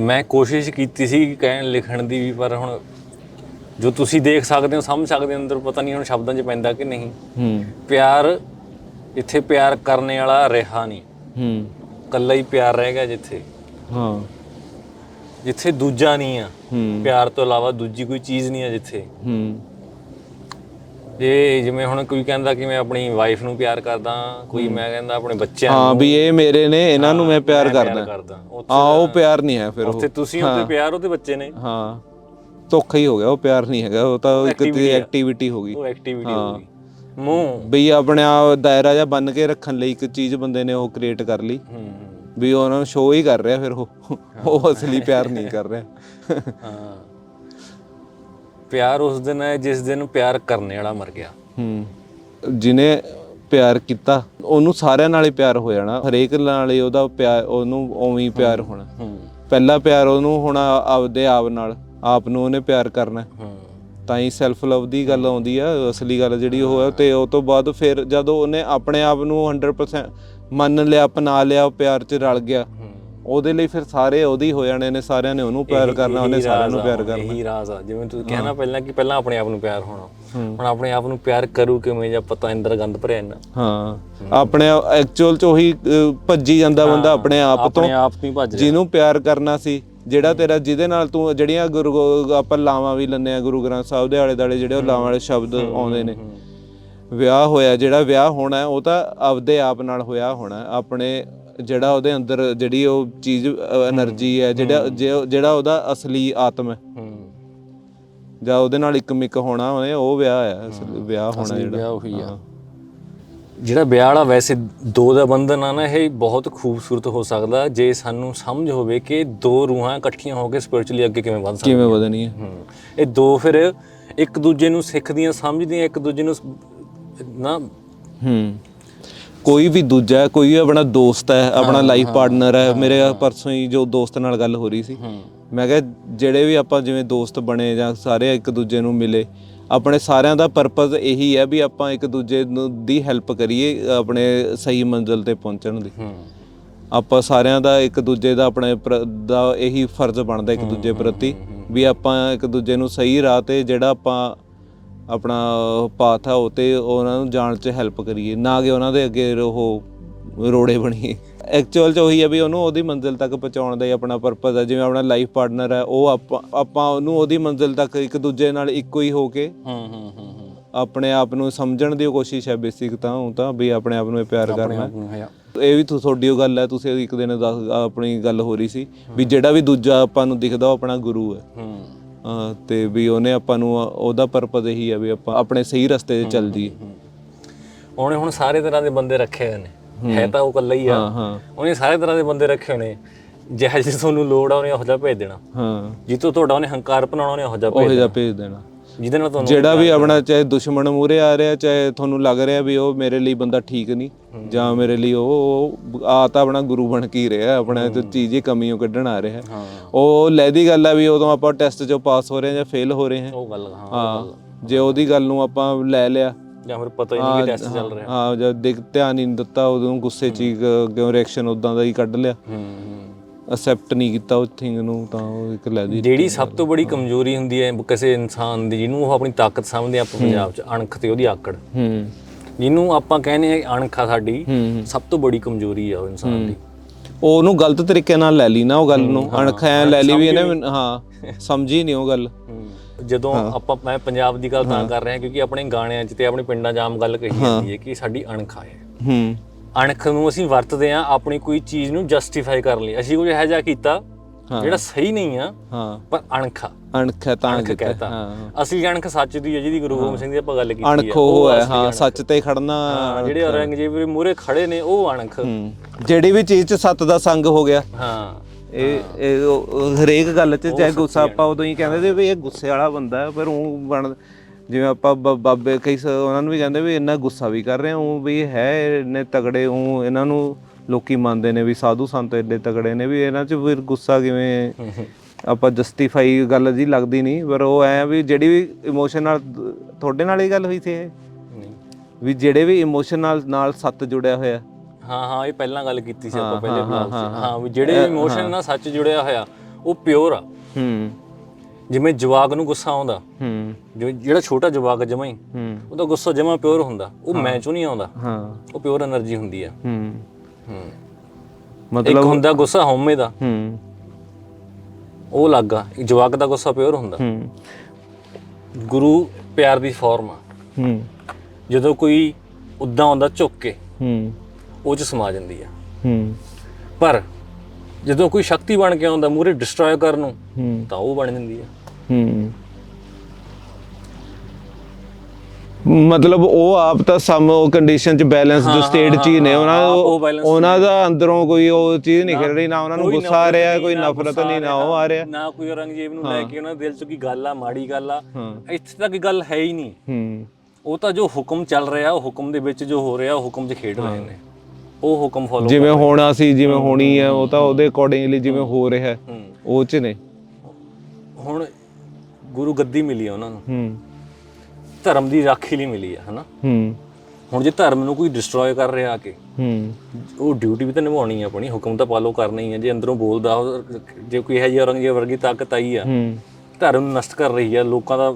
ਮੈਂ ਕੋਸ਼ਿਸ਼ ਕੀਤੀ ਸੀ ਕਹਿਣ ਲਿਖਣ ਦੀ ਵੀ ਪਰ ਹੁਣ ਜੋ ਤੁਸੀਂ ਦੇਖ ਸਕਦੇ ਹੋ ਸਮਝ ਸਕਦੇ ਹੋ ਅੰਦਰ ਪਤਾ ਨਹੀਂ ਹੁਣ ਸ਼ਬਦਾਂ 'ਚ ਪੈਂਦਾ ਕਿ ਨਹੀਂ। ਹੂੰ। ਪਿਆਰ ਇੱਥੇ ਪਿਆਰ ਕਰਨੇ ਵਾਲਾ ਰਿਹਾ ਨਹੀਂ। ਹੂੰ। ਕੱਲਾ ਹੀ ਪਿਆਰ ਰਹਿ ਗਿਆ ਜਿੱਥੇ। ਹਾਂ। ਜਿੱਥੇ ਦੂਜਾ ਨਹੀਂ ਆ। ਹੂੰ। ਪਿਆਰ ਤੋਂ ਇਲਾਵਾ ਦੂਜੀ ਕੋਈ ਚੀਜ਼ ਨਹੀਂ ਆ ਜਿੱਥੇ। ਹੂੰ। ਜੇ ਜਿਵੇਂ ਹੁਣ ਕੋਈ ਕਹਿੰਦਾ ਕਿ ਮੈਂ ਆਪਣੀ ਵਾਈਫ ਨੂੰ ਪਿਆਰ ਕਰਦਾ ਕੋਈ ਮੈਂ ਕਹਿੰਦਾ ਆਪਣੇ ਬੱਚਿਆਂ ਹਾਂ ਨੂੰ ਵੀ ਇਹ ਮੇਰੇ ਨੇ ਇਹਨਾਂ ਨੂੰ ਮੈਂ ਪਿਆਰ ਕਰਦਾ। ਆ ਉਹ ਪਿਆਰ ਨਹੀਂ ਹੈ ਫਿਰ ਉਹ। ਉੱਥੇ ਤੁਸੀਂ ਉੱਤੇ ਪਿਆਰ ਉਹਦੇ ਬੱਚੇ ਨੇ। ਹਾਂ। ਧੋਖਾ ਹੀ ਹੋ ਗਿਆ ਉਹ ਪਿਆਰ ਨਹੀਂ ਹੈਗਾ ਉਹ ਤਾਂ ਇੱਕ। ਐਕਟੀਵਿਟੀ ਹੋ ਗਈ। ਉਹ ਐਕਟੀਵਿਟੀ ਹੋ। ਗਈ। ਮੂੰਹ। ਬਈ ਆਪਣੇ ਆ ਦਾਇਰਾ ਜਿਹਾ ਬੰਨ ਕੇ ਰੱਖਣ ਲਈ ਇੱਕ ਚੀਜ਼ ਬੰਦੇ ਨੇ ਉਹ ਕ੍ਰੀਏਟ ਕਰ ਲਈ। ਹੂੰ। ਵੀ ਉਹਨਾਂ ਨੂੰ ਸ਼ੋਅ ਹੀ ਕਰ ਰਿਹਾ ਫਿਰ ਉਹ। ਉਹ ਅਸਲੀ ਪਿਆਰ ਨਹੀਂ ਕਰ ਰਿਹਾ। ਹਾਂ। ਪਿਆਰ ਉਸ ਦਿਨ ਹੈ ਜਿਸ ਦਿਨ ਪਿਆਰ ਕਰਨੇ ਵਾਲਾ ਮਰ ਗਿਆ। ਹੂੰ। ਜਿਹਨੇ ਪਿਆਰ ਕੀਤਾ ਉਹਨੂੰ ਸਾਰਿਆਂ ਨਾਲ ਹੀ ਪਿਆਰ ਹੋ ਜਾਣਾ। ਹਰੇਕ ਨਾਲ ਹੀ ਉਹਦਾ ਪਿਆਰ ਉਹਨੂੰ ਉਵੇਂ ਹੀ ਪਿਆਰ ਹੋਣਾ। ਹੂੰ। ਪਹਿਲਾ ਪਿਆਰ ਉਹਨੂੰ ਹੋਣਾ ਆਪਦੇ ਆਪ ਨਾਲ। ਆਪ ਨੂੰ ਉਹਨੇ ਪਿਆਰ ਕਰਨਾ। ਹੂੰ। ਤਾਂ ਹੀ ਸੈਲਫ ਲਵ ਦੀ ਗੱਲ ਆਉਂਦੀ ਆ ਅਸਲੀ ਗੱਲ ਜਿਹੜੀ ਉਹ ਹੈ ਤੇ ਉਹ ਤੋਂ ਬਾਅਦ ਫਿਰ ਜਦੋਂ ਉਹਨੇ ਆਪਣੇ ਆਪ ਨੂੰ 100% ਮੰਨ ਲਿਆ ਅਪਣਾ ਲਿਆ ਉਹ ਪਿਆਰ 'ਚ ਰਲ ਗਿਆ। ਉਹਦੇ ਲਈ ਫਿਰ ਸਾਰੇ ਉਹਦੇ ਹੀ ਜਾਣੇ ਨੇ ਸਾਰਿਆਂ ਨੇ ਉਹਨੂੰ ਪਿਆਰ ਕਰਨਾ ਉਹਨੇ ਸਾਰਿਆਂ ਨੂੰ ਪਿਆਰ ਕਰਨਾ। ਇਹੀ ਰਾਜ਼ ਆ। ਜਿਵੇਂ ਤੁਸੀਂ ਕਿਹਾ ਨਾ ਪਹਿਲਾਂ ਕਿ ਪਹਿਲਾਂ ਆਪਣੇ ਆਪ ਨੂੰ ਪਿਆਰ ਹੋਣਾ। ਹੁਣ ਆਪਣੇ ਆਪ ਨੂੰ ਪਿਆਰ ਕਰੂ ਕਿਵੇਂ ਜਾਂ ਪਤਾ ਅੰਦਰ ਗੰਦ ਭਰਿਆ ਇੰਨਾ। ਹਾਂ। ਆਪਣੇ ਐਕਚੁਅਲ 'ਚ ਉਹੀ ਭੱਜੀ ਜਾਂਦਾ ਬੰਦਾ ਆਪਣੇ ਆਪ ਤੋਂ। ਆਪਣੇ ਆਪ ਤੋਂ ਹੀ ਭੱਜ ਰਿਹਾ। ਜਿਹਨੂੰ ਪਿਆਰ ਕਰਨਾ ਸੀ ਜਿਹੜਾ ਤੇਰਾ ਜਿਹਦੇ ਨਾਲ ਤੂੰ ਜਿਹੜੀਆਂ ਗੁਰੂ ਆਪਾਂ ਲਾਵਾਂ ਵੀ ਲੰਨੇ ਆ ਗੁਰੂ ਗ੍ਰੰਥ ਸਾਹਿਬ ਦੇ ਆਲੇ ਦਾਲੇ ਜਿਹੜੇ ਉਹ ਲਾਵਾਂ ਵਾਲੇ ਸ਼ਬਦ ਆਉਂਦੇ ਨੇ। ਵਿਆਹ ਹੋਇਆ ਜਿਹੜਾ ਵਿਆਹ ਹੋਣਾ ਉਹ ਤਾਂ ਆਪਦੇ ਆਪ ਨਾਲ ਹੋਇਆ ਹੋਣਾ। ਆਪਣੇ ਜਿਹੜਾ ਉਹਦੇ ਅੰਦਰ ਜਿਹੜੀ ਉਹ ਚੀਜ਼ એનર્ਜੀ ਹੈ ਜਿਹੜਾ ਜਿਹੜਾ ਉਹਦਾ ਅਸਲੀ ਆਤਮ ਹੈ। ਜਾਂ ਉਹਦੇ ਨਾਲ ਇੱਕ ਮਿਕ ਹੋਣਾ ਉਹ ਵਿਆਹ ਹੈ ਵਿਆਹ ਹੋਣਾ ਜਿਹੜਾ। ਉਹੀ ਆ। ਜਿਹੜਾ ਵਿਆਹ ਵਾਲਾ ਵੈਸੇ ਦੋ ਦਾ ਬੰਧਨ ਆ ਨਾ ਇਹ ਬਹੁਤ ਖੂਬਸੂਰਤ ਹੋ ਸਕਦਾ ਜੇ ਸਾਨੂੰ ਸਮਝ ਹੋਵੇ ਕਿ ਦੋ ਰੂਹਾਂ ਇਕੱਠੀਆਂ ਹੋ ਕੇ ਸਪਿਰਚੁਅਲੀ ਅੱਗੇ ਕਿਵੇਂ ਵਧ ਸਕਦੀਆਂ। ਕਿਵੇਂ ਵਧਣੀ ਹੈ। ਇਹ ਦੋ ਫਿਰ ਇੱਕ ਦੂਜੇ ਨੂੰ ਸਿੱਖਦੀਆਂ ਸਮਝਦੀਆਂ ਇੱਕ ਦੂਜੇ ਨੂੰ ਨਾ ਹੂੰ। ਕੋਈ ਵੀ ਦੂਜਾ ਹੈ, ਕੋਈ ਵੀ ਆਪਣਾ ਦੋਸਤ ਹੈ ਆਪਣਾ ਲਾਈਫ ਪਾਰਟਨਰ ਹੈ ਮੇਰੇ ਪਰਸੋਂ ਹੀ ਜੋ ਦੋਸਤ ਨਾਲ ਗੱਲ ਹੋ ਰਹੀ ਸੀ। ਮੈਂ ਕਿਹਾ ਜਿਹੜੇ ਵੀ ਆਪਾਂ ਜਿਵੇਂ ਦੋਸਤ ਬਣੇ ਜਾਂ ਸਾਰੇ ਇੱਕ ਦੂਜੇ ਨੂੰ ਮਿਲੇ ਆਪਣੇ ਸਾਰਿਆਂ ਦਾ ਪਰਪਸ ਇਹੀ ਹੈ ਵੀ ਆਪਾਂ ਇੱਕ ਦੂਜੇ ਨੂੰ ਦੀ ਹੈਲਪ ਕਰੀਏ ਆਪਣੇ ਸਹੀ ਮੰਜ਼ਿਲ ਤੇ ਪਹੁੰਚਣ ਦੀ। ਆਪਾਂ ਸਾਰਿਆਂ ਦਾ ਇੱਕ ਦੂਜੇ ਦਾ ਆਪਣੇ ਪ੍ਰ- ਦਾ ਇਹੀ ਫਰਜ਼ ਬਣਦਾ ਇੱਕ ਦੂਜੇ ਪ੍ਰਤੀ ਵੀ ਆਪਾਂ ਇੱਕ ਦੂਜੇ ਨੂੰ ਸਹੀ ਰਾਹ ਤੇ ਜਿਹੜਾ ਆਪਾਂ ਆਪਣਾ ਪਾਥ ਆ ਉਹ ਤੇ ਉਹਨਾਂ ਨੂੰ ਜਾਣ 'ਚ ਹੈਲਪ ਕਰੀਏ ਨਾ ਕਿ ਉਹਨਾਂ ਦੇ ਅੱਗੇ ਉਹ ਰੋੜੇ ਬਣੀਏ। ਐਕਚੁਅਲ 'ਚ ਉਹੀ ਹੈ ਵੀ ਉਹਨੂੰ ਉਹਦੀ ਮੰਜ਼ਿਲ ਤੱਕ ਪਹੁੰਚਾਉਣ ਦਾ ਹੀ ਆਪਣਾ ਪਰਪਸ ਹੈ ਜਿਵੇਂ ਆਪਣਾ ਲਾਈਫ ਪਾਰਟਨਰ ਹੈ ਉਹ ਆਪਾਂ ਆਪਾਂ ਉਹਨੂੰ ਉਹਦੀ ਮੰਜ਼ਿਲ ਤੱਕ ਇੱਕ ਦੂਜੇ ਨਾਲ ਇੱਕੋ ਹੀ ਹੋ ਕੇ ਹੂੰ ਹੂੰ ਹੂੰ ਆਪਣੇ ਆਪ ਨੂੰ ਸਮਝਣ ਦੀ ਕੋਸ਼ਿਸ਼ ਹੈ ਬੇਸਿਕ ਤਾਂ ਉਹ ਤਾਂ ਵੀ ਆਪਣੇ ਆਪ ਨੂੰ ਇਹ ਪਿਆਰ ਕਰਨਾ। ਇਹ ਵੀ ਤੁਹਾਡੀ ਉਹ ਗੱਲ ਹੈ ਤੁਸੀਂ ਇੱਕ ਦਿਨ ਆਪਣੀ ਗੱਲ ਹੋ ਰਹੀ ਸੀ ਵੀ ਜਿਹੜਾ ਵੀ ਦੂਜਾ ਆਪਾਂ ਨੂੰ ਦਿਖਦਾ ਉਹ ਆਪਣਾ ਗੁਰੂ ਹੈ ਹੂੰ। ਤੇ ਵੀ ਉਹਨੇ ਆਪਾਂ ਨੂੰ ਉਹਦਾ ਪਰਪਸ ਇਹੀ ਹੈ ਵੀ ਆਪਾਂ ਆਪਣੇ ਸਹੀ ਰਸਤੇ 'ਤੇ ਚੱਲ ਜੀਏ ਉਹਨੇ ਹੁਣ ਸਾਰੇ ਤਰ੍ਹਾਂ ਦੇ ਬੰਦੇ ਰੱਖੇ ਹੋਏ ਨੇ। ਹੈ। ਤਾਂ ਉਹ ਇਕੱਲਾ ਹੀ ਆ। ਉਹਨੇ ਸਾਰੇ ਤਰ੍ਹਾਂ ਦੇ ਬੰਦੇ ਰੱਖੇ ਹੋਏ ਨੇ। ਜਿਹੋ ਜਿਹੇ ਤੁਹਾਨੂੰ ਲੋੜ ਆ ਉਹਨੇ ਉਹੋ ਜਿਹਾ ਭੇਜ ਦੇਣਾ। ਹਾਂ। ਜਿੱਤੋਂ ਤੁਹਾਡਾ ਉਹਨੇ ਹੰਕਾਰ ਬਣਾਉਣਾ ਉਹਨੇ ਉਹੋ ਜਿਹਾ ਭੇਜ ਦੇਣਾ। ਜਿਹਦੇ ਨਾਲ ਤੁਹਾਨੂੰ ਜਿਹੜਾ ਵੀ ਆਪਣਾ ਚਾਹੇ ਦੁਸ਼ਮਣ ਮੂਰੇ ਆ ਰਿਹਾ ਚਾਹੇ ਤੁਹਾਨੂੰ ਲੱਗ ਰਿਹਾ ਵੀ ਉਹ ਮੇਰੇ ਲਈ ਬੰਦਾ ਠੀਕ ਨਹੀਂ ਜਾਂ ਮੇਰੇ ਲਈ ਉਹ ਆ ਤਾਂ ਆਪਣਾ ਗੁਰੂ ਬਣ ਕੇ ਹੀ ਰਿਹਾ ਆਪਣਾ ਤੇ ਚੀਜ਼ ਹੀ ਕਮੀਆਂ ਕੱਢਣ ਆ ਰਿਹਾ। ਉਹ ਲੈਦੀ ਗੱਲ ਆ ਵੀ ਉਦੋਂ ਆਪਾਂ ਟੈਸਟ 'ਚੋਂ ਪਾਸ ਹੋ ਰਹੇ ਜਾਂ ਫੇਲ ਹੋ ਰਹੇ ਹਾਂ। ਉਹ ਗੱਲ ਹਾਂ ਜੇ ਉਹਦੀ ਗੱਲ ਨੂੰ ਆਪਾਂ ਲੈ ਲਿਆ। ਜਾਂ ਫਿਰ ਪਤਾ ਹੀ ਨਹੀਂ ਕਿ ਟੈਸਟ ਚੱਲ ਰਿਹਾ। ਹਾਂ ਜਦ ਦੇਖ ਧਿਆਨ ਹੀ ਨਹੀਂ ਦਿੱਤਾ ਉਦੋਂ ਗੁੱਸੇ ਚ ਕਿਉਂ ਰਿਐਕਸ਼ਨ ਉਦਾਂ ਦਾ ਹੀ ਕੱਢ ਲਿਆ। ਹੂੰ ਹੂੰ। ਅਸੈਪਟ ਨਹੀਂ ਕੀਤਾ ਉਸ ਥਿੰਗ ਨੂੰ ਤਾਂ ਉਹ ਇੱਕ ਲੈ ਦੀ ਜਿਹੜੀ ਸਭ ਤੋਂ ਬੜੀ ਕਮਜ਼ੋਰੀ ਹੁੰਦੀ ਹੈ ਕਿਸੇ ਇਨਸਾਨ ਦੀ ਜਿਹਨੂੰ ਉਹ ਆਪਣੀ ਤਾਕਤ ਸਮਝਦੇ ਆਪਾਂ ਪੰਜਾਬ 'ਚ ਅਣਖ ਤੇ ਉਹਦੀ ਆਕੜ। ਹੂੰ। ਜਿਹਨੂੰ ਆਪਾਂ ਕਹਿੰਦੇ ਆ ਅਣਖ ਆ ਸਾਡੀ ਸਭ ਤੋਂ ਬੜੀ ਕਮਜ਼ੋਰੀ ਆ ਉਹ ਇਨਸਾਨ ਦੀ। ਉਹਨੂੰ ਗਲਤ ਤਰੀਕੇ ਨਾਲ ਲੈ ਲਈ ਨਾ ਉਹ ਗੱਲ ਨੂੰ। ਅਣਖ ਐ ਲੈ ਲਈ ਵੀ ਇਹਨੇ ਹਾਂ ਸਮਝੀ ਨਹੀਂ ਉਹ ਗੱਲ। ਜਦੋਂ ਆਪਾਂ ਮੈਂ ਪੰਜਾਬ ਦੀ ਗੱਲ ਤਾਂ ਕਰ ਰਿਹਾ ਕਿਉਂਕਿ ਆਪਣੇ ਗਾਣਿਆਂ 'ਚ ਤੇ ਆਪਣੇ ਪਿੰਡਾਂ 'ਚ ਆਮ ਗੱਲ ਕਹੀ ਜਾਂਦੀ ਹੈ ਕਿ ਸਾਡੀ ਅਣਖ ਆ ਹੂੰ। ਅਣਖ ਨੂੰ ਅਸੀਂ ਵਰਤਦੇ ਆ ਆਪਣੀ ਕੋਈ ਚੀਜ਼ ਨੂੰ ਜਸਟੀਫਾਈ ਕਰਨ ਲਈ। ਅਸੀਂ ਕੁਝ ਇਹੋ ਜਿਹਾ ਕੀਤਾ ਜਿਹੜਾ ਸਹੀ ਨਹੀਂ ਆ ਹਾਂ। ਪਰ ਅਣਖ ਅਣਖ ਹੈ ਤਾਂ ਕਹਤਾ। ਹਾਂ। ਅਸਲੀ ਅਣਖ ਸੱਚ ਦੀ ਹੈ ਜਿਹਦੀ ਗੁਰੂ ਗੋਬਿੰਦ ਸਿੰਘ ਦੀ ਆਪਾਂ ਗੱਲ ਕੀਤੀ ਅਣਖ ਉਹ ਹੈ ਹਾਂ ਸੱਚ ਤੇ ਖੜਨਾ ਜਿਹੜੇ ਔਰੰਗਜ਼ੇਬ ਦੇ ਮੂਹਰੇ ਖੜੇ ਨੇ ਉਹ ਅਣਖ। ਜਿਹੜੀ ਵੀ ਚੀਜ਼ 'ਚ ਸੱਤ ਦਾ ਸੰਗ ਹੋ ਗਿਆ। ਹਾਂ। ਇਹ ਇਹ ਹਰੇਕ ਗੱਲ 'ਚ ਚਾਹੇ ਗੁੱਸਾ ਆਪਾਂ ਉਦੋਂ ਹੀ ਕਹਿੰਦੇ ਸੀ ਵੀ ਇਹ ਗੁੱਸੇ ਵਾਲਾ ਬੰਦਾ ਪਰ ਉਹ ਬਣ ਜਿਵੇਂ ਆਪਾਂ ਬ- ਬਾਬੇ ਕਈ ਸ- ਉਹਨਾਂ ਨੂੰ ਵੀ ਕਹਿੰਦੇ ਵੀ ਇੰਨਾ ਗੁੱਸਾ ਵੀ ਕਰ ਰਹੇ ਉਹ ਵੀ ਹੈ ਇੰਨੇ ਤਗੜੇ ਉਹ ਇਹਨਾਂ ਨੂੰ ਲੋਕੀ ਮੰਨਦੇ ਨੇ ਵੀ ਸਾਧੂ ਸੰਤ ਇੰਨੇ ਤਗੜੇ ਨੇ ਵੀ ਇਹਨਾਂ 'ਚ ਫਿਰ ਗੁੱਸਾ ਕਿਵੇਂ ਆਪਾਂ ਜਸਟੀਫਾਈ ਗੱਲ ਜੀ ਲੱਗਦੀ ਨਹੀਂ ਪਰ ਉਹ ਐ ਵੀ ਜਿਹੜੀ ਵੀ ਇਮੋਸ਼ਨ ਨਾਲ ਤੁਹਾਡੇ ਨਾਲ ਹੀ ਗੱਲ ਹੋਈ ਸੀ ਇਹ? ਨਹੀਂ। ਵੀ ਜਿਹੜੇ ਵੀ ਇਮੋਸ਼ਨ ਨਾਲ ਨਾਲ ਸੱਤ ਜੁੜਿਆ ਹੋਇਆ? ਹਾਂ ਹਾਂ ਇਹ ਪਹਿਲਾਂ ਗੱਲ ਕੀਤੀ ਸੀ ਆਪਾਂ ਪਹਿਲੇ ਬਲੌਗ 'ਚ। ਹਾਂ ਵੀ ਜਿਹੜੇ ਇਮੋਸ਼ਨ ਨਾਲ ਸੱਚ ਜੁੜਿਆ ਹੋਇਆ ਉਹ ਪਿਓਰ ਆ। ਹੂੰ। ਜਿਵੇਂ ਜਵਾਗ ਨੂੰ ਗੁੱਸਾ ਆਉਂਦਾ ਹੂੰ। ਜਿਹੜਾ ਛੋਟਾ ਜਵਾਗ ਜਮਾ ਹੀ ਹੂੰ। ਉਹਦਾ ਗੁੱਸਾ ਜਮਾ ਪਿਓਰ ਹੁੰਦਾ ਉਹ ਮੈਂ ਚੋਂ ਨਹੀਂ ਆਉਂਦਾ। ਹਾਂ। ਉਹ ਪਿਓਰ એનર્ਜੀ ਹੁੰਦੀ ਆ। ਹੂੰ। ਹੂੰ। ਇੱਕ ਹੁੰਦਾ ਗੁੱਸਾ ਹਉਮੈ ਦਾ। ਹੂੰ। ਉਹ ਲੱਗਾ ਜਵਾਗ ਦਾ ਗੁੱਸਾ ਪਿਓਰ ਹੁੰਦਾ। ਹੂੰ। ਗੁਰੂ ਪਿਆਰ ਦੀ ਫਾਰਮ ਆ। ਹੂੰ। ਜਦੋਂ ਕੋਈ ਉਦਾਂ ਆਉਂਦਾ ਝੁੱਕ ਕੇ ਹੂੰ। ਉਹ ਚ ਸਮਾ ਜਾਂਦੀ ਆ। ਹੂੰ। ਪਰ ਜਦੋਂ ਕੋਈ ਸ਼ਕਤੀ ਬਣ ਕੇ ਆਉਂਦਾ ਮੂਰੇ ਡਿਸਟਰੋਏ ਕਰਨ ਨੂੰ ਤਾਂ ਉਹ ਬਣ ਜਾਂਦੀ ਆ। ਹੂੰ। ਮਤਲਬ ਉਹ ਆਪ ਤਾਂ ਸਮ ਉਹ ਕੰਡੀਸ਼ਨ ਚ ਬੈਲੈਂਸ ਜੋ ਸਟੇਟ ਚ ਹੀ ਨੇ ਉਹਨਾਂ ਉਹਨਾਂ ਦਾ ਅੰਦਰੋਂ ਕੋਈ ਉਹ ਚੀਜ਼ ਨਹੀਂ ਖਿਲ ਰਹੀ ਨਾ ਉਹਨਾਂ ਨੂੰ ਗੁੱਸਾ ਆ ਰਿਹਾ ਕੋਈ ਨਫ਼ਰਤ ਨਹੀਂ ਨਾ ਉਹ ਆ ਰਿਹਾ। ਨਾ ਕੋਈ ਔਰੰਗਜ਼ੇਬ ਨੂੰ ਲੈ ਕੇ ਉਹਨਾਂ ਦੇ ਦਿਲ ਚ ਕੋਈ ਗੱਲ ਆ ਮਾੜੀ ਗੱਲ ਆ। ਇੱਥੇ ਤੱਕ ਗੱਲ ਹੈ ਹੀ ਨਹੀਂ। ਹੂੰ। ਉਹ ਤਾਂ ਜੋ ਹੁਕਮ ਚੱਲ ਰਿਹਾ ਉਹ ਹੁਕਮ ਦੇ ਵਿੱਚ ਜੋ ਹੋ ਰਿਹਾ ਉਹ ਹੁਕਮ 'ਚ ਖੇਡ ਰਹੇ ਨੇ। ਉਹ ਹੁਕਮ ਫੋਲੋ ਜਿਵੇਂ ਹੋਣਾ ਸੀ ਜਿਵੇਂ ਹੋਣੀ ਹੈ ਉਹ ਤਾਂ ਉਹਦੇ ਅਕੋਰਡਿੰਗਲੀ ਜਿਵੇਂ ਹੋ। ਰਿਹਾ। ਉਹ ਚ ਨੇ। ਹੁਣ ਗੁਰੂ ਗੱਦੀ ਮਿਲੀ ਆ ਉਹਨਾਂ ਨੂੰ। ਹੂੰ। ਧਰਮ ਦੀ ਰਾਖੀ ਲਈ ਮਿਲੀ ਆ ਹਨਾ? ਹੂੰ। ਹੁਣ ਜੇ ਧਰਮ ਨੂੰ ਕੋਈ ਡਿਸਟਰੋਏ ਕਰ ਰਿਹਾ ਆ ਕੇ ਹੂੰ। ਉਹ ਡਿਊਟੀ ਵੀ ਤਾਂ ਨਿਭਾਉਣੀ ਆ ਆਪਣੀ ਹੁਕਮ ਤਾਂ ਫਾਲੋ ਕਰਨਾ ਹੀ ਆ ਜੇ ਅੰਦਰੋਂ ਬੋਲਦਾ ਜੇ ਕੋਈ ਹੈ ਜੀ ਔਰੰਗਜ਼ੇਬ ਵਰਗੀ ਤਾਕਤ ਆਈ ਆ ਹੂੰ। ਧਰਮ ਨੂੰ ਨਸ਼ਟ ਕਰ ਰਹੀ ਆ ਲੋਕਾਂ ਦਾ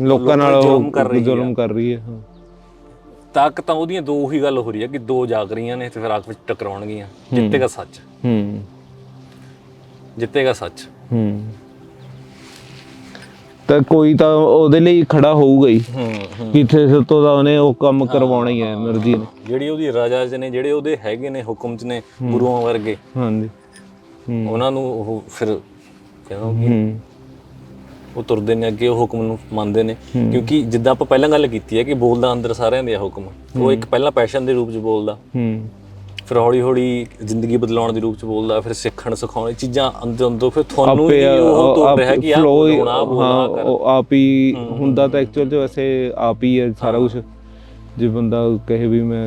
ਲੋਕਾਂ ਨਾਲ ਜ਼ੁਲਮ ਕਰ ਰਹੀ ਆ। ਜ਼ੁਲਮ ਕਰ ਰਹੀ ਹੈ ਹਾਂ। ਤਾਕਤਾਂ ਉਹਦੀਆਂ ਦੋ ਹੀ ਗੱਲ ਹੋ ਰਹੀ ਆ ਕਿ ਦੋ ਜਾਗ ਰਹੀਆਂ ਨੇ ਤੇ ਫਿਰ ਆਪਸ ਵਿੱਚ ਟਕਰਾਉਣਗੀਆਂ ਜਿੱਤੇਗਾ ਸੱਚ। ਹੂੰ। ਜਿੱਤੇਗਾ ਸੱਚ। ਹੂੰ। ਤਾਂ ਕੋਈ ਤਾਂ ਉਹਦੇ ਲਈ ਖੜਾ ਹੋਊਗਾ ਹੀ। ਕਿਥੇ ਸਤੋਂ ਦਾ ਉਹਨੇ ਉਹ ਕੰਮ ਕਰਵਾਉਣਾ ਹੀ ਹੈ ਮਰਜ਼ੀ ਨੇ। ਜਿਹੜੀ ਉਹਦੀ ਰਾਜਾ ਜੀ ਨੇ ਜਿਹੜੇ ਉਹਦੇ ਹੈਗੇ ਨੇ ਹੁਕਮ ਚ ਨੇ ਗੁਰੂਆਂ ਵਰਗੇ। ਹਾਂਜੀ। ਉਹਨਾਂ ਨੂੰ ਉਹ ਫਿਰ ਕਹਿੰਦਾ ਉਹ ਤੁਰਦੇ ਨੇ ਅੱਗੇ ਉਹ ਹੁਕਮ ਨੂੰ ਮੰਨਦੇ ਨੇ। ਕਿਉਂਕਿ ਜਿੱਦਾਂ ਆਪਾਂ ਪਹਿਲਾਂ ਗੱਲ ਕੀਤੀ ਹੈ ਕਿ ਬੋਲਦਾ ਅੰਦਰ ਸਾਰਿਆਂ ਦੇ ਹੁਕਮ। ਉਹ ਇੱਕ ਪਹਿਲਾਂ ਪੈਸ਼ਨ ਦੇ ਰੂਪ 'ਚ ਬੋਲਦਾ। ਫਿਰ ਹੌਲੀ ਹੌਲੀ ਜ਼ਿੰਦਗੀ ਬਦਲਾਉਣ ਦੇ ਰੂਪ ਚ ਬੋਲਦਾ ਫਿਰ ਸਿੱਖਣ ਸਿਖਾਉਣ ਚੀਜ਼ਾਂ ਅੰਦਰ ਅੰਦਰ ਫਿਰ ਤੁਹਾਨੂੰ ਆਪੇ ਹੀ ਉਹ ਤੋੜ ਰਿਹਾ ਕਿ ਆ flow ਹੀ- ਉਹ ਆਪ ਹੀ ਹੁੰਦਾ ਤਾਂ ਐਕਚੁਅਲ ਚ ਵੈਸੇ ਆਪ ਹੀ ਹੈ ਸਾਰਾ ਕੁਝ ਜੇ ਬੰਦਾ ਕਹੇ ਵੀ ਮੈਂ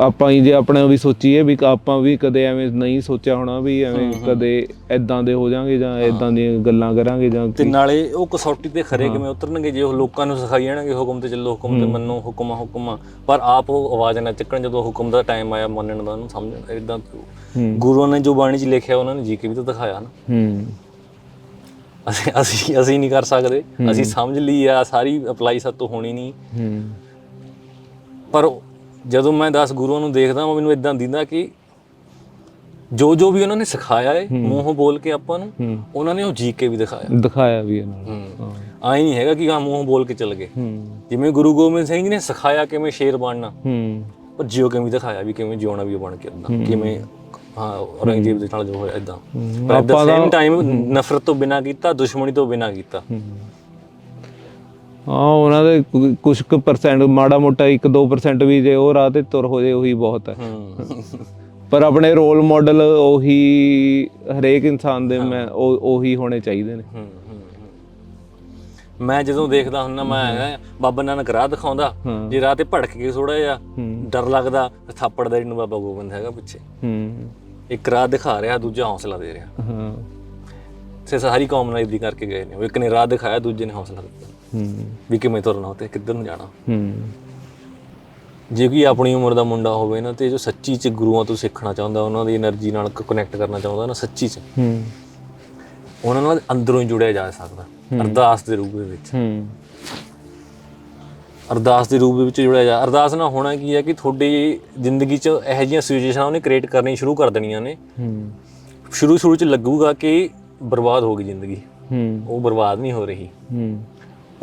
ਆਪਾਂ ਹੀ ਜੇ ਆਪਣਾ ਵੀ ਸੋਚੀਏ ਵੀ ਆਪਾਂ ਵੀ ਕਦੇ ਐਵੇਂ ਨਹੀਂ ਸੋਚਿਆ ਹੋਣਾ ਵੀ ਐਵੇਂ ਕਦੇ ਐਦਾਂ ਦੇ ਹੋ ਜਾਾਂਗੇ ਜਾਂ ਐਦਾਂ ਦੀਆਂ ਗੱਲਾਂ ਕਰਾਂਗੇ ਜਾਂ ਤੇ ਨਾਲੇ ਉਹ ਕਸੌਟੀ ਤੇ ਖਰੇ ਕਿਵੇਂ ਉਤਰਨਗੇ ਜੇ ਉਹ ਲੋਕਾਂ ਨੂੰ ਸਿਖਾਈ ਜਾਣਗੇ ਹੁਕਮ ਤੇ ਚੱਲੋ ਹੁਕਮ ਤੇ ਮੰਨੋ ਹੁਕਮ ਹੁਕਮ। ਪਰ ਆਪ ਉਹ ਆਵਾਜ਼ ਨਾ ਚੱਕਣ ਜਦੋਂ ਹੁਕਮ ਦਾ ਟਾਈਮ ਆਇਆ ਮੰਨਣ ਦਾ ਉਹਨੂੰ ਸਮਝਣ ਹੂੰ। ਗੁਰੂਆਂ ਨੇ ਜੋ ਬਾਣੀ 'ਚ ਲਿਖਿਆ ਉਹਨਾਂ ਨੇ ਜੀ ਕੇ ਵੀ ਤਾਂ ਦਿਖਾਇਆ ਨਾ। ਹੂੰ। ਅਸੀਂ ਅਸੀਂ ਅਸੀਂ ਨਹੀਂ ਕਰ ਸਕਦੇ। ਅਸੀਂ ਸਮਝ ਲਈ ਆ ਸਾਰੀ ਅਪਲਾਈ ਸਾਤੋਂ ਹੋਣੀ ਨਹੀਂ। ਹੂੰ। ਪਰ ਜਦੋਂ ਮੈਂ 10 ਗੁਰੂਆਂ ਨੂੰ ਦੇਖਦਾ ਉਹ ਮੈਨੂੰ ਇਦਾਂ ਦਿੰਦਾ ਕਿ ਜੋ ਜੋ ਵੀ ਉਹਨਾਂ ਨੇ ਸਿਖਾਇਆ ਹੈ। ਮੂੰਹੋਂ ਬੋਲ ਕੇ ਆਪਾਂ ਨੂੰ ਹੂੰ। ਉਹਨਾਂ ਨੇ ਉਹ ਜੀ ਕੇ ਵੀ ਦਿਖਾਇਆ। ਦਿਖਾਇਆ ਵੀ ਇਹਨਾਂ ਨੂੰ। ਹੂੰ। ਆਈ ਨਹੀਂ ਹੈਗਾ ਕਿ ਹਾਂ ਮੂੰਹੋਂ ਬੋਲ ਕੇ ਚੱਲ ਗਏ। ਹੂੰ। ਜਿਵੇਂ ਗੁਰੂ ਗੋਬਿੰਦ ਸਿੰਘ ਜੀ ਨੇ ਸਿਖਾਇਆ ਕਿਵੇਂ ਸ਼ੇਰ ਬਣਨਾ ਹੂੰ। ਪਰ ਜਿਉ ਕਿਵੇਂ ਦਿਖਾਇਆ ਵੀ ਕਿਵੇਂ ਜਿਉਣਾ ਵੀ ਬਣ ਕੇ ਇਦਾਂ ਕਿਵੇਂ ਹਾਂ ਔਰੰਗਜ਼ੇਬ ਦੇ ਨਾਲ ਜੋ ਹੋਇਆ ਇਦਾਂ ਪਰ ਐਟ ਦਾ ਸੇਮ ਟਾਈਮ ਨਫ਼ਰਤ ਤੋਂ ਬਿਨਾ ਕੀਤਾ ਦੁਸ਼ਮਣੀ ਤੋਂ ਬਿਨਾ ਕੀਤਾ। ਹਾਂ ਉਹਨਾਂ ਦੇ ਕੁਝ ਕੁ ਪਰਸੈਂਟ ਮਾੜਾ ਮੋਟਾ 1-2% ਵੀ ਜੇ ਉਹ ਰਾਹ ਤੇ ਤੁਰ ਹੋ ਜੇ ਉਹੀ ਬਹੁਤ ਹੈ। ਪਰ ਆਪਣੇ ਰੋਲ ਮਾਡਲ ਉਹੀ ਹਰੇਕ ਇਨਸਾਨ ਦੇ ਮੈਂ ਉਹ ਉਹੀ ਹੋਣੇ ਚਾਹੀਦੇ ਨੇ। ਹੂੰ, ਹੂੰ, ਹੂੰ। ਮੈਂ ਜਦੋਂ ਦੇਖਦਾ ਹੁੰਦਾ ਮੈਂ ਬਾਬਾ ਨਾਨਕ ਰਾਹ ਦਿਖਾਉਂਦਾ ਹਾਂ। ਜੇ ਰਾਹ ਤੇ ਭੜਕ ਕੇ ਥੋੜਾ ਜਿਹਾ ਹੂੰ। ਡਰ ਲੱਗਦਾ ਤਾਂ ਥਾਪੜ ਦਾ ਇਹਨੂੰ ਬਾਬਾ ਗੋਬਿੰਦ ਹੈਗਾ ਪਿੱਛੇ। ਹੂੰ। ਇੱਕ ਰਾਹ ਦਿਖਾ ਰਿਹਾ ਦੂਜਾ ਹੌਸਲਾ ਦੇ ਰਿਹਾ। ਹਾਂ। ਸੇ ਸਾਰੀ ਕੌਮ ਨਾਲ ਇਦਾਂ ਕਰਕੇ ਗਏ ਨੇ ਉਹ ਇੱਕ ਨੇ ਰਾਹ ਦਿਖਾਇਆ ਦੂਜੇ ਨੇ ਹੌਸਲਾ ਦਿੱਤਾ। ਹੂੰ ਵੀ ਕਿਵੇਂ ਤੁਰਨਾ ਤੇ ਕਿੱਧਰ ਨੂੰ ਜਾਣਾ। ਹੂੰ। ਜੇ ਕੋਈ ਆਪਣੀ ਉਮਰ ਦਾ ਮੁੰਡਾ ਹੋਵੇ ਨਾ ਤੇ ਜੋ ਸੱਚੀ ਚ ਗੁਰੂਆਂ ਤੋਂ ਸਿੱਖਣਾ ਚਾਹੁੰਦਾ ਉਹਨਾਂ ਦੀ એનર્ਜੀ ਨਾਲ ਕਨੈਕਟ ਕਰਨਾ ਚਾਹੁੰਦਾ ਨਾ ਸੱਚੀ ਚ ਹੂੰ। ਉਹਨਾਂ ਨਾਲ ਅੰਦਰੋਂ ਹੀ ਜੁੜਿਆ ਜਾ ਸਕਦਾ ਅਰਦਾਸ ਦੇ ਰੂਪ ਦੇ ਵਿੱਚ। ਹੂੰ। ਅਰਦਾਸ ਦੇ ਰੂਪ ਵਿੱਚ ਜੁੜਿਆ ਜਾ ਅਰਦਾਸ ਨਾਲ ਹੋਣਾ ਕੀ ਹੈ ਕਿ ਤੁਹਾਡੀ ਜ਼ਿੰਦਗੀ 'ਚ ਇਹੋ ਜਿਹੀਆਂ ਸਿਚੁਏਸ਼ਨਾਂ ਉਹਨੇ ਕ੍ਰੀਏਟ ਕਰਨੀ ਸ਼ੁਰੂ ਕਰ ਦੇਣੀਆਂ ਨੇ। ਹੂੰ। ਸ਼ੁਰੂ ਸ਼ੁਰੂ 'ਚ ਲੱਗੂਗਾ ਕਿ ਬਰਬਾਦ ਹੋ ਗਈ ਜ਼ਿੰਦਗੀ। ਹੂੰ। ਉਹ ਬਰਬਾਦ ਨਹੀਂ ਹੋ ਰਹੀ। ਹੂੰ।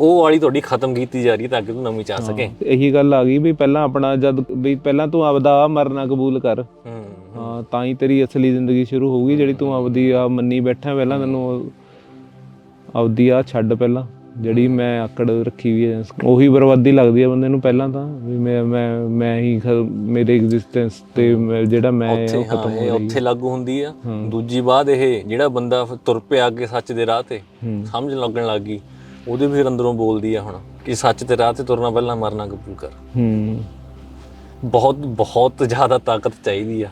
ਉਹ ਵਾਲੀ ਤੁਹਾਡੀ ਖਤਮ ਕੀਤੀ ਜਾ ਰਹੀ ਹੈ ਤਾਂ ਕਿ ਤੂੰ ਨਵੀਂ ਚਾ ਸਕੇ। ਇਹੀ ਗੱਲ ਆ ਗਈ ਵੀ ਪਹਿਲਾਂ ਆਪਣਾ ਜਦ ਵੀ ਪਹਿਲਾਂ ਤੂੰ ਆਪਦਾ ਮਰਨਾ ਕਬੂਲ ਕਰ। ਹੂੰ ਹਾਂ। ਤਾਂ ਹੀ ਤੇਰੀ ਅਸਲੀ ਜ਼ਿੰਦਗੀ ਸ਼ੁਰੂ ਹੋਊਗੀ ਜਿਹੜੀ ਤੂੰ ਆਪਦੀ ਆ ਮੰਨੀ ਬੈਠਾ ਪਹਿਲਾਂ ਤੈਨੂੰ ਆਪਦੀ ਆ ਛੱਡ ਪਹਿਲਾਂ ਜਿਹੜੀ ਮੈਂ ਆਕੜ ਰੱਖੀ ਵੀ ਹੈ ਉਹੀ ਬਰਬਾਦੀ ਲੱਗਦੀ ਆ ਬੰਦੇ ਨੂੰ ਪਹਿਲਾਂ ਤਾਂ ਵੀ ਮੈਂ ਮੈਂ ਮੈਂ ਹੀ ਮੇਰੇ ਐਗਜ਼ਿਸਟੈਂਸ ਤੇ ਜਿਹੜਾ ਮੈਂ ਹੈ ਉਹ ਖਤਮ ਹਾਂ ਇਹ ਉੱਥੇ ਲਾਗੂ ਹੁੰਦੀ ਆ। ਦੂਜੀ ਬਾਤ ਇਹ ਜਿਹੜਾ ਬੰਦਾ ਤੁਰ ਪਿਆ ਅੱਗੇ ਸੱਚ ਦੇ ਰਾਹ ਤੇ ਹੂੰ। ਸਮਝ ਲੱਗਣ ਲੱਗ ਗਈ। ਉਹਦੇ ਵੀ ਫਿਰ ਅੰਦਰੋਂ ਬੋਲਦੀ ਆ ਹੁਣ ਕਿ ਸੱਚ ਤੇ ਰਾਹ ਤੇ ਤੁਰਨਾ ਪਹਿਲਾਂ ਮਰਨਾ ਕਬੂਲ ਕਰ। ਹੂੰ। ਬਹੁਤ ਬਹੁਤ ਜ਼ਿਆਦਾ ਤਾਕਤ ਚਾਹੀਦੀ ਆ।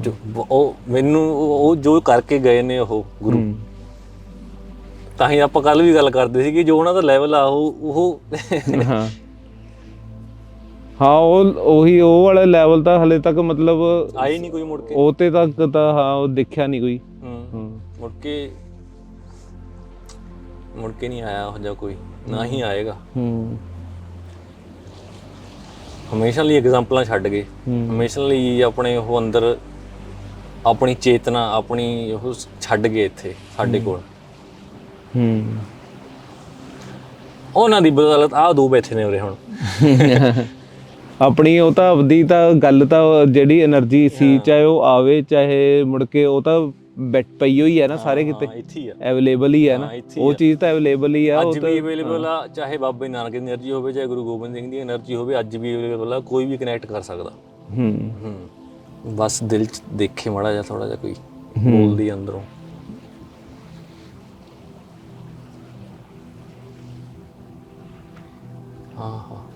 ਜੋ ਉਹ ਮੈਨੂੰ ਉਹ ਜੋ ਕਰਕੇ ਗਏ ਨੇ ਉਹ ਗੁਰੂ। ਤਾਂ ਹੀ ਆਪਾਂ ਕੱਲ ਵੀ ਗੱਲ ਕਰਦੇ ਸੀ ਕਿ ਜੋ ਉਹਨਾਂ ਦਾ ਲੈਵਲ ਆ ਉਹ ਉਹ ਹਾਂ। ਹਾਂ ਉਹ ਉਹੀ ਉਹ ਵਾਲਾ ਲੈਵਲ ਤਾਂ ਹਲੇ ਤੱਕ ਮਤਲਬ ਆਈ ਨਹੀਂ ਕੋਈ ਮੁੜ ਕੇ। ਉਹ ਤੇ ਤੱਕ ਤਾਂ ਹਾਂ ਉਹ ਦੇਖਿਆ ਨਹੀਂ ਕੋਈ। ਹੂੰ। ਹਾਂ। ਮੁੜ ਕੇ ਮੁੜ ਕੇ ਨਹੀਂ ਆਇਆ ਉਹ ਜਿਹਾ ਕੋਈ ਨਾ ਹੀ ਆਏਗਾ। ਹੂੰ ਹਮੇਸ਼ਾ ਲਈ ਐਗਜ਼ਾਮਪਲਾਂ ਛੱਡ ਗਏ। ਹਮੇਸ਼ਾ ਲਈ ਆਪਣੇ ਉਹ ਅੰਦਰ ਆਪਣੀ ਚੇਤਨਾ ਆਪਣੀ ਉਹ ਛੱਡ ਗਏ ਇੱਥੇ ਸਾਡੇ ਕੋਲ। ਉਹਨਾਂ ਦੀ ਬਦਲਤ ਆ ਦੋ ਬੈਠੇ ਨੇ ਉਰੇ ਹੁਣ। ਆਪਣੀ ਉਹ ਤਾਂ ਆਪਦੀ ਤਾਂ ਗੱਲ ਤਾਂ ਜਿਹੜੀ એનર્ਜੀ ਸੀ ਚਾਹੇ ਉਹ ਆਵੇ ਚਾਹੇ ਮੁੜ ਕੇ ਉਹ ਤਾਂ ਬੈਟ ਪਈ ਹੋਈ ਹੈ ਨਾ ਸਾਰੇ ਕਿਤੇ। ਅਵੇਲੇਬਲ ਹੀ ਹੈ ਨਾ। ਉਹ ਚੀਜ਼ ਤਾਂ ਅਵੇਲੇਬਲ ਹੀ ਆ ਅੱਜ ਵੀ ਅਵੇਲੇਬਲ ਆ ਚਾਹੇ ਬਾਬੇ ਨਾਨਕ ਦੀ એનર્ਜੀ ਹੋਵੇ ਚਾਹੇ ਗੁਰੂ ਗੋਬਿੰਦ ਸਿੰਘ ਦੀ એનર્ਜੀ ਹੋਵੇ ਅੱਜ ਵੀ ਅਵੇਲੇਬਲ ਆ ਕੋਈ ਵੀ ਕਨੈਕਟ ਕਰ ਸਕਦਾ। ਹੂੰ। ਹੂੰ। ਬਸ ਦਿਲ ਚ ਦੇਖੇ ਮੜਾ ਜਾ ਥੋੜਾ ਜਿਹਾ ਕੋਈ ਬੋਲਦੀ ਅੰਦਰੋਂ। ਹਾਂ।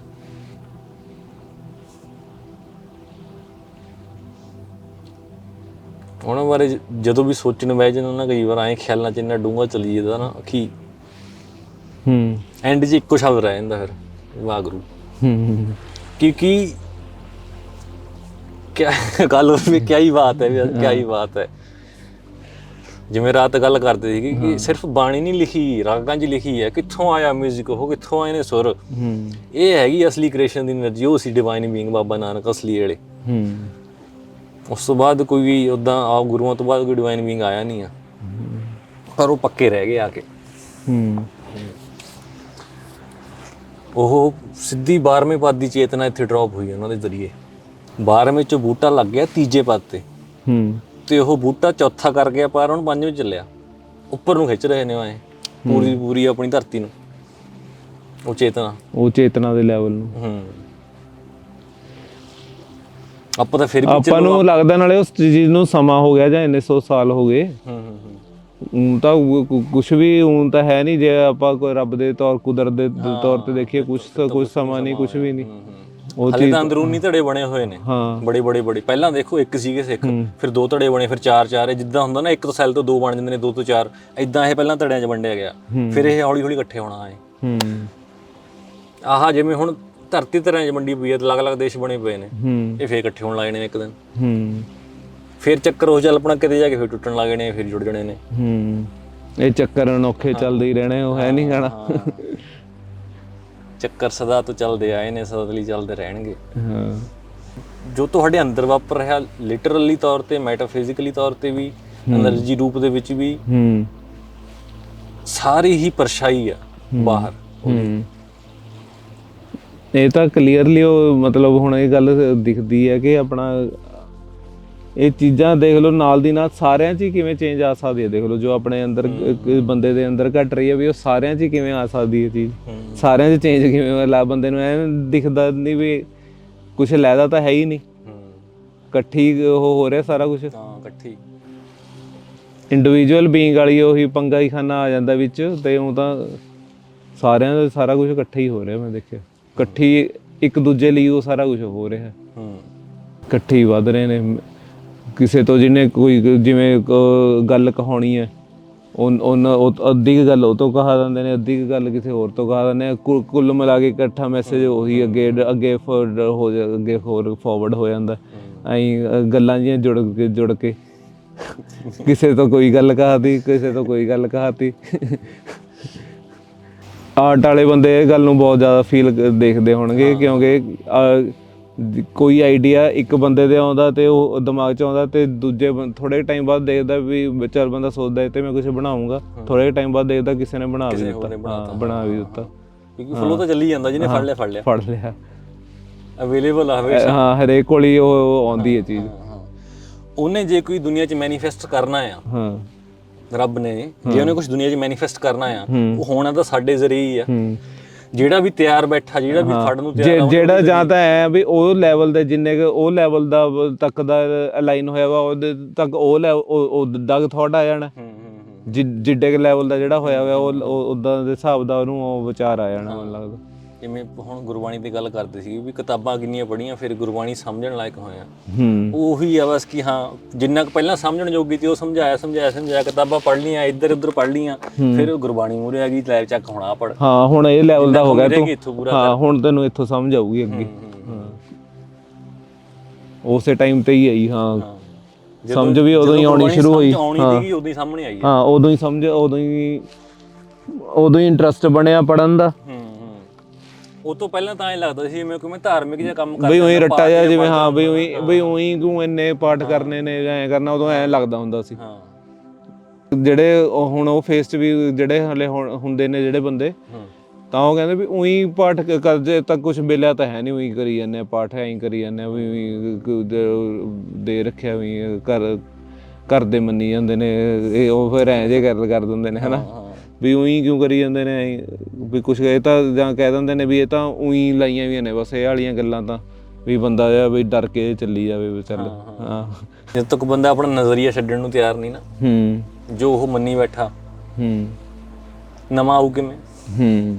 ਉਹਨਾਂ ਬਾਰੇ ਜਦੋਂ ਵੀ ਸੋਚਣ ਬਹਿ ਜਾਂਦਾ ਨਾ ਕਈ ਵਾਰ ਐਂ ਖਿਆਲਾਂ ਚ ਇੰਨਾ ਡੂੰਘਾ ਚਲੀ ਜਾਂਦਾ ਨਾ ਕਿ ਹੂੰ। ਐਂਡ 'ਚ ਇੱਕੋ ਸ਼ਬਦ ਰਹਿ ਜਾਂਦਾ ਫਿਰ ਵਾਗਰੂ। ਹੂੰ। क्योंकि क्या गल में क्या ही बात है यार, क्या ही बात है ਜਿਵੇਂ ਰਾਤ ਗੱਲ ਕਰਦੇ ਸੀ ਕਿ ਸਿਰਫ ਬਾਣੀ ਨਹੀਂ ਲਿਖੀ ਰਾਗਾਂ 'ਚ ਲਿਖੀ ਹੈ ਕਿੱਥੋਂ ਆਇਆ ਮਿਊਜ਼ਿਕ ਉਹ ਕਿੱਥੋਂ ਆਏ ਨੇ ਸੁਰ? ਹੂੰ। ਇਹ ਹੈਗੀ ਅਸਲੀ ਕ੍ਰੀਏਸ਼ਨ ਦੀ એનર્ਜੀ ਉਹ ਸੀ ਡਿਵਾਈਨ ਬੀਇੰਗ ਬਾਬਾ ਨਾਨਕ ਅਸਲੀ ਜਿਹੜੇ ਹੂੰ। ਉਸ ਤੋਂ ਬਾਅਦ ਕੋਈ ਵੀ ਉਦਾਂ ਆ ਗੁਰੂਆਂ ਤੋਂ ਬਾਅਦ ਕੋਈ ਡਿਵਾਈਨ ਬੀਇੰਗ ਆਇਆ ਨਹੀਂ ਆ। ਪਰ ਉਹ ਪੱਕੇ ਰਹਿ ਗਏ ਆ ਕੇ। ਹੂੰ ਉਹ ਸਿੱਧੀ 12ਵੇਂ ਪਦ ਦੀ ਚੇਤਨਾ ਇੱਥੇ ਡ੍ਰੌਪ ਹੋਈ ਉਹਨਾਂ ਦੇ ਜ਼ਰੀਏ। 12ਵੇਂ ਚੋਂ ਬੂਟਾ ਲੱਗ ਗਿਆ ਤੀਜੇ ਪਦ ਤੇ। ਹੂੰ ਤੇ ਉਹ ਬੂਟਾ ਚੌਥਾ ਕਰ ਗਿਆ ਪਰ ਹੁਣ ਪੰਜਵੇਂ ਚੱਲਿਆ। ਉੱਪਰ ਨੂੰ ਖਿੱਚ ਰਹੇ ਨੇ ਉਹ ਐਂ। ਪੂਰੀ ਪੂਰੀ ਆਪਣੀ ਧਰਤੀ ਨੂੰ। ਉਹ ਚੇਤਨਾ। ਉਹ ਚੇਤਨਾ ਦੇ ਲੈਵਲ ਨੂੰ। ਹੂੰ। ਆਪਾਂ ਤਾਂ ਫਿਰ ਵੀ ਆਪਾਂ ਨੂੰ ਲੱਗਦਾ ਨਾਲੇ ਉਸ ਚੀਜ਼ ਨੂੰ ਸਮਾਂ ਹੋ ਗਿਆ ਜਾਂ ਇੰਨੇ ਸੌ ਸਾਲ ਹੋ ਗਏ। ਹੂੰ ਹੂੰ ਹੂੰ। ਊਂ ਤਾਂ ਕੁਝ ਵੀ ਊਂ ਤਾਂ ਹੈ ਨਹੀਂ ਜੇ ਆਪਾਂ ਕੋਈ ਰੱਬ ਦੇ ਤੌਰ ਕੁਦਰਤ ਦੇ ਤੌਰ ਤੇ ਦੇਖੀਏ ਕੁਝ ਤਾਂ ਕੁਝ ਸਮਾਂ ਨਹੀਂ ਕੁਝ ਵੀ ਨਹੀਂ। ਉਹ ਹਲੇ ਤਾਂ ਅੰਦਰੂਨੀ ਧੜੇ ਬਣੇ ਹੋਏ ਨੇ। ਹਾਂ। ਬੜੇ ਬੜੇ ਬੜੇ। ਪਹਿਲਾਂ ਦੇਖੋ ਇੱਕ ਸੀਗੇ ਸਿੱਖ ਫਿਰ ਦੋ ਧੜੇ ਬਣੇ ਫਿਰ ਚਾਰ ਚਾਰ। ਇਹ ਜਿੱਦਾਂ ਹੁੰਦਾ ਨਾ ਇੱਕ ਤੋਂ ਸੈੱਲ ਤੋਂ ਦੋ ਬਣ ਜਾਂਦੇ ਨੇ ਦੋ ਤੋਂ ਚਾਰ। ਇਦਾਂ ਇਹ ਪਹਿਲਾਂ ਧੜਿਆਂ 'ਚ ਵੰਡਿਆ ਗਿਆ। ਫਿਰ ਇਹ ਹੌਲੀ ਹੌਲੀ ਇਕੱਠੇ ਹੋਣਾ ਹੈ ਹੂੰ। ਆਹ ਜਿਵੇਂ ਹੁਣ ਧਰਤੀ ਤਰ੍ਹਾਂ ਜ ਮੰਡੀ ਪਈ ਹੈ ਤੇ ਅਲੱਗ-ਅਲੱਗ ਦੇਸ਼ ਬਣੇ ਪਏ ਨੇ। ਹੂੰ। ਇਹ ਫੇਰ ਇਕੱਠੇ ਹੋਣ ਲੱਗ ਨੇ ਇੱਕ ਦਿਨ। ਹੂੰ। ਫੇਰ ਚੱਕਰ ਉਹ ਚੱਲ ਆਪਣਾ ਕਿਤੇ ਜਾ ਕੇ ਫੇਰ ਟੁੱਟਣ ਲੱਗ ਜਾਣੇ ਫੇਰ ਜੁੜ ਜਾਣੇ ਨੇ। ਹੂੰ। ਇਹ ਚੱਕਰ ਅਨੋਖੇ ਚੱਲਦੇ ਹੀ ਰਹਿਣੇ ਉਹ ਹੈ ਨਹੀਂ ਗਾਣਾ। ਚੱਕਰ ਸਦਾ ਤੋਂ ਚੱਲਦੇ ਆਏ ਨੇ ਸਦਾ ਲਈ ਚੱਲਦੇ ਰਹਿਣਗੇ। ਹਾਂ। ਜੋ ਤੁਹਾਡੇ ਅੰਦਰ ਵਾਪਰ ਰਿਹਾ ਲਿਟਰਲੀ ਤੌਰ ਤੇ ਮੈਟਾਫਿਜ਼ੀਕਲੀ ਤੌਰ ਤੇ ਵੀ એનર્ਜੀ ਰੂਪ ਦੇ ਵਿੱਚ ਵੀ ਹੂੰ। ਸਾਰੀ ਹੀ ਪਰਛਾਈ ਆ ਬਾਹਰ। ਹੂੰ। ਇਹ ਤਾਂ ਕਲੀਅਰਲੀ ਉਹ ਮਤਲਬ ਹੁਣ ਇਹ ਗੱਲ ਦਿਖਦੀ ਹੈ ਕਿ ਆਪਣਾ ਇਹ ਚੀਜ਼ਾਂ ਦੇਖ ਲਓ ਨਾਲ ਦੀ ਨਾਲ ਸਾਰਿਆਂ 'ਚ ਹੀ ਕਿਵੇਂ ਚੇਂਜ ਆ ਸਕਦੀ ਹੈ। ਦੇਖ ਲਓ ਜੋ ਆਪਣੇ ਅੰਦਰ ਬੰਦੇ ਦੇ ਅੰਦਰ ਘਟ ਰਹੀ ਹੈ ਵੀ ਉਹ ਸਾਰਿਆਂ 'ਚ ਹੀ ਕਿਵੇਂ ਆ ਸਕਦੀ ਹੈ ਚੀਜ਼। ਹੂੰ। ਸਾਰਿਆਂ 'ਚ ਚੇਂਜ ਕਿਵੇਂ ਲਾ ਬੰਦੇ ਨੂੰ ਐ ਦਿਖਦਾ ਨਹੀਂ ਵੀ ਕੁਝ ਲੈਦਾ ਤਾਂ ਹੈ ਹੀ ਨਹੀਂ। ਹੂੰ। ਇਕੱਠੀ ਉਹ ਹੋ ਰਿਹਾ ਸਾਰਾ ਕੁਝ ਤਾਂ ਇਕੱਠੀ। ਇੰਡੀਵਿਜੂਅਲ ਬੀਇੰਗ ਵਾਲੀ ਉਹੀ ਪੰਗਾ ਹੀ ਖਾਨਾ ਆ ਜਾਂਦਾ ਵਿੱਚ ਤੇ ਉਹ ਤਾਂ ਸਾਰਿਆਂ ਦਾ ਸਾਰਾ ਕੁਝ ਇਕੱਠਾ ਹੀ ਹੋ ਰਿਹਾ ਮੈਂ ਦੇਖਿਆ। ਇਕੱਠੀ ਇੱਕ ਦੂਜੇ ਲਈ ਉਹ ਸਾਰਾ ਕੁਝ ਹੋ ਰਿਹਾ। ਹੂੰ। ਇਕੱਠੇ ਹੀ ਵੱਧ ਰਹੇ ਨੇ। ਕਿਸੇ ਤੋਂ ਜਿਹਨੇ ਕੋਈ ਜਿਵੇਂ ਗੱਲ ਕਹਾਉਣੀ ਹੈ ਉਹ ਅੱਧੀ ਗੱਲ ਉਹ ਤੋਂ ਕਹਾ ਦਿੰਦੇ ਨੇ ਅੱਧੀ ਗੱਲ ਕਿਸੇ ਹੋਰ ਤੋਂ ਕਹਾ ਦਿੰਦੇ ਨੇ। ਕੁੱਲ ਮਿਲਾ ਕੇ ਇਕੱਠਾ ਮੈਸੇਜ ਉਹੀ ਅੱਗੇ ਅੱਗੇ forward ਹੋ ਜਾ ਅੱਗੇ ਹੋਰ ਫਾਰਵਰਡ ਹੋ ਜਾਂਦਾ। ਐਂ ਗੱਲਾਂ ਜੀਆਂ ਜੁੜ ਕੇ ਜੁੜ ਕੇ। ਕਿਸੇ ਤੋਂ ਕੋਈ ਗੱਲ ਕਹਾਤੀ ਕਿਸੇ ਤੋਂ ਕੋਈ ਗੱਲ ਕਹਾਤੀ। ਆਰਟ ਵਾਲੇ ਬੰਦੇ ਇਹ ਗੱਲ ਨੂੰ ਬਹੁਤ ਜ਼ਿਆਦਾ ਫੀਲ ਦੇਖਦੇ ਹੋਣਗੇ ਕਿਉਂਕਿ ਕੋਈ ਆਈਡੀਆ ਇੱਕ ਬੰਦੇ ਦੇ ਆਉਂਦਾ ਤੇ ਉਹ ਦਿਮਾਗ 'ਚ ਆਉਂਦਾ ਤੇ ਦੂਜੇ ਥੋੜੇ ਟਾਈਮ ਬਾਅਦ ਦੇਖਦਾ ਵੀ ਚੱਲ ਬੰਦਾ ਸੋਚਦਾ ਇਹ ਤੇ ਮੈਂ ਕੁਝ ਬਣਾਉਂਗਾ। ਥੋੜੇ ਟਾਈਮ ਬਾਅਦ ਦੇਖਦਾ ਕਿਸੇ ਨੇ ਬਣਾ ਵੀ ਦਿੱਤਾ। ਬਣਾ ਵੀ ਦਿੱਤਾ। ਕਿਉਂਕਿ ਫਲੋ ਤਾਂ ਚੱਲੀ ਜਾਂਦਾ ਜਿਹਨੇ ਫੜ ਲਿਆ ਫੜ ਲਿਆ। ਫੜ ਲਿਆ। ਅਵੇਲੇਬਲ ਆ ਅਹ, ਹਾਂ ਹਰੇਕ ਕੋਲ ਹੀ ਉਹ ਆਉਂਦੀ ਹੈ ਚੀਜ਼। ਉਹਨੇ ਜੇ ਕੋਈ ਦੁਨੀਆ 'ਚ ਮੈਨੀਫੈਸਟ ਕਰਨਾ ਆ ਹਾਂ। ਰੱਬ ਨੇ ਜੇ ਉਹਨੇ ਕੁਝ ਦੁਨੀਆ 'ਚ ਮੈਨੀਫੈਸਟ ਕਰਨਾ ਆ ਉਹ ਹੋਣਾ ਤਾਂ ਸਾਡੇ ਜ਼ਰੀਏ ਹੀ ਆ। ਜਿਹੜਾ ਵੀ ਤਿਆਰ ਬੈਠਾ ਜਿਹੜਾ ਵੀ ਫੜ ਨੂੰ ਤਿਆਰ ਜਿਹੜਾ ਜਾਂ ਤਾਂ ਐ ਵੀ ਉਹ ਲੈਵਲ ਦੇ ਜਿੰਨੇ ਕੁ ਉਹ ਲੈਵਲ ਦਾ ਤੱਕ ਦਾ ਅਲਾਈਨ ਹੋਇਆ ਵਾ ਉਹਦੇ ਤੱਕ ਉਹ ਦਾ ਥੋਟ ਆ ਜਾਣਾ। ਜਿੱਡੇ ਕੁ ਲੈਵਲ ਦਾ ਜਿਹੜਾ ਹੋਇਆ ਹੋਇਆ ਉਹ ਉਦਾਂ ਦੇ ਹਿਸਾਬ ਦਾ ਉਹਨੂੰ ਉਹ ਵਿਚਾਰ ਆ ਜਾਣਾ ਮੈਨੂੰ ਲੱਗਦਾ। ਜਿਵੇਂ ਹੁਣ ਗੁਰਬਾਣੀ ਦੀ ਗੱਲ ਕਰਦੇ ਸੀ ਵੀ ਕਿਤਾਬਾਂ ਕਿੰਨੀਆਂ ਪੜ੍ਹੀਆਂ ਫਿਰ ਗੁਰਬਾਣੀ ਸਮਝਣ ਲਾਇਕ ਹੋਇਆ ਹੂੰ। ਉਹੀ ਆ ਬਸ ਕਿ ਹਾਂ ਜਿੰਨਾ ਕੁ ਪਹਿਲਾਂ ਸਮਝਣ ਜੋਗੀ ਤੇ ਉਹ ਸਮਝਾਇਆ ਸਮਝਾਇਆ ਸਮਝਾਇਆ ਕਿਤਾਬਾਂ ਪੜ੍ਹ ਲੀਆਂ ਇੱਧਰ ਉੱਧਰ ਪੜ੍ਹ ਲੀਆਂ ਫਿਰ ਉਹ ਗੁਰਬਾਣੀ ਮੂਰੇ ਆ ਗਈ ਲੈ ਚੱਕ ਹੋਣਾ ਪੜ ਹਾਂ ਹੁਣ ਇਹ ਲੈਵਲ ਦਾ ਹੋ ਗਿਆ ਤੂੰ। ਹਾਂ ਹੁਣ ਤੈਨੂੰ ਇੱਥੋਂ ਸਮਝ ਆਊਗੀ ਅੱਗੇ। ਹਾਂ ਉਸੇ ਟਾਈਮ ਤੇ ਹੀ ਆਈ ਹਾਂ। ਸਮਝ ਵੀ ਉਦੋਂ ਹੀ ਆਉਣੀ ਸ਼ੁਰੂ ਹੋਈ। ਉਦੋਂ ਹੀ ਸਾਹਮਣੇ ਆਈ ਹੈ ਹਾਂ ਉਦੋਂ ਹੀ ਸਮਝ ਉਦੋਂ ਹੀ ਉਦੋਂ ਹੀ ਇੰਟਰਸਟ ਬਣਿਆ ਪੜਨ ਦਾ। ਉਹ ਤੋਂ ਪਹਿਲਾਂ ਤਾਂ ਐ ਲੱਗਦਾ ਸੀ ਜਿਵੇਂ ਕੋਈ ਮੈਂ ਧਾਰਮਿਕ ਜਿਹਾ ਕੰਮ ਕਰ ਬਈ ਉਹੀ ਰੱਟਾ ਜਿਹਾ ਜਿਵੇਂ ਹਾਂ ਬਈ ਉਹੀ ਬਈ ਉਹੀ ਤੂੰ ਇੰਨੇ ਪਾਠ ਕਰਨੇ ਨੇ ਜਾਂ ਐ ਕਰਨਾ ਉਦੋਂ ਐ ਲੱਗਦਾ ਹੁੰਦਾ ਸੀ। ਹਾਂ। ਜਿਹੜੇ ਹੁਣ ਉਹ ਫੇਸ 'ਚ ਵੀ ਜਿਹੜੇ ਹਲੇ ਹੁੰਦੇ ਨੇ ਜਿਹੜੇ ਬੰਦੇ ਤਾਂ ਉਹ ਕਹਿੰਦੇ ਵੀ ਉਹੀ ਪਾਠ ਕਰਦੇ ਤਾਂ ਕੁਝ ਬੇਲਿਆ ਤਾਂ ਹੈ ਨਹੀਂ ਉਹੀ ਕਰੀ ਜਾਂਦੇ ਪਾਠ ਐਂ ਕਰੀ ਜਾਂਦੇ ਵੀ ਦ- ਰੱਖਿਆ ਵੀ ਘਰ ਘਰ ਦੇ ਮੰਨੀ ਜਾਂਦੇ ਨੇ ਇਹ ਉਹ ਫਿਰ ਐਂ ਜੇ ਕਰ ਕਰ ਦਿੰਦੇ ਨੇ ਹਨਾ? ਵੀ ਉਹੀ ਕਿਉਂ ਕਰੀ ਜਾਂਦੇ ਨੇ? ਐਂ? ਵੀ ਕੁਝ ਇਹ ਤਾਂ ਜਾਂ ਕਹਿ ਦਿੰਦੇ ਨੇ ਵੀ ਇਹ ਤਾਂ ਉਹੀ ਲਾਈਆਂ ਵੀ ਨੇ ਬਸ ਇਹ ਵਾਲੀਆਂ ਗੱਲਾਂ ਤਾਂ ਵੀ ਬੰਦਾ ਜਿਹਾ ਵੀ ਡਰ ਕੇ ਚੱਲੀ ਜਾਵੇ ਵੀ ਚੱਲ। ਹਾਂ ਜਦ ਤੱਕ ਬੰਦਾ ਆਪਣਾ ਨਜ਼ਰੀਆ ਛੱਡਣ ਨੂੰ ਤਿਆਰ ਨਹੀਂ ਨਾ ਹੂੰ। ਜੋ ਉਹ ਮੰਨੀ ਬੈਠਾ ਹੂੰ। ਨਵਾਂ ਆਊ ਕਿਵੇਂ? ਹੂੰ।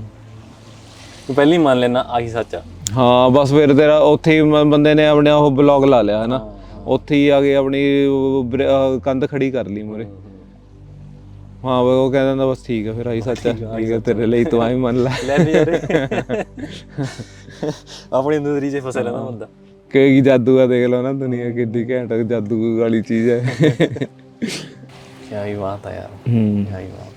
ਤੂੰ ਪਹਿਲੀ ਮੰਨ ਲੈਣਾ ਆਹੀ ਸੱਚ ਆ। ਹਾਂ ਬਸ ਫਿਰ ਤੇਰਾ ਉੱਥੇ ਹੀ ਬੰਦੇ ਨੇ ਆਪਣੇ ਉਹ ਬਲੌਗ ਲਾ ਲਿਆ ਹਨਾ ਉੱਥੇ ਹੀ ਆ ਕੇ ਆਪਣੀ ਕੰਧ ਖੜੀ ਕਰ ਲਈ ਮੂਰੇ ਹਾਂ ਉਹ ਕਹਿੰਦਾ ਬਸ ਠੀਕ ਹੈ ਫਿਰ ਆਹੀ ਸੱਚ ਹੈ ਠੀਕ ਹੈ ਤੇਰੇ ਲਈ ਤੂੰ ਆਈ ਮੰਨ ਲੈ। ਲੈ ਵੀ ਯਾਰ। ਆਪਣੀ ਨਜ਼ਰੀਏ 'ਚ ਫਸਿਆ ਰਹਿੰਦਾ ਬੰਦਾ। ਕਈ ਜਾਦੂ ਆ ਦੇਖ ਲਓ ਨਾ ਦੁਨੀਆ ਕਿੱਡੀ ਘੈਂਟ ਜਾਦੂ ਵਾਲੀ ਚੀਜ਼ ਹੈ। ਕੀ ਬਾਤ ਆ ਯਾਰ। ਹੂੰ। ਕੀ ਬਾਤ।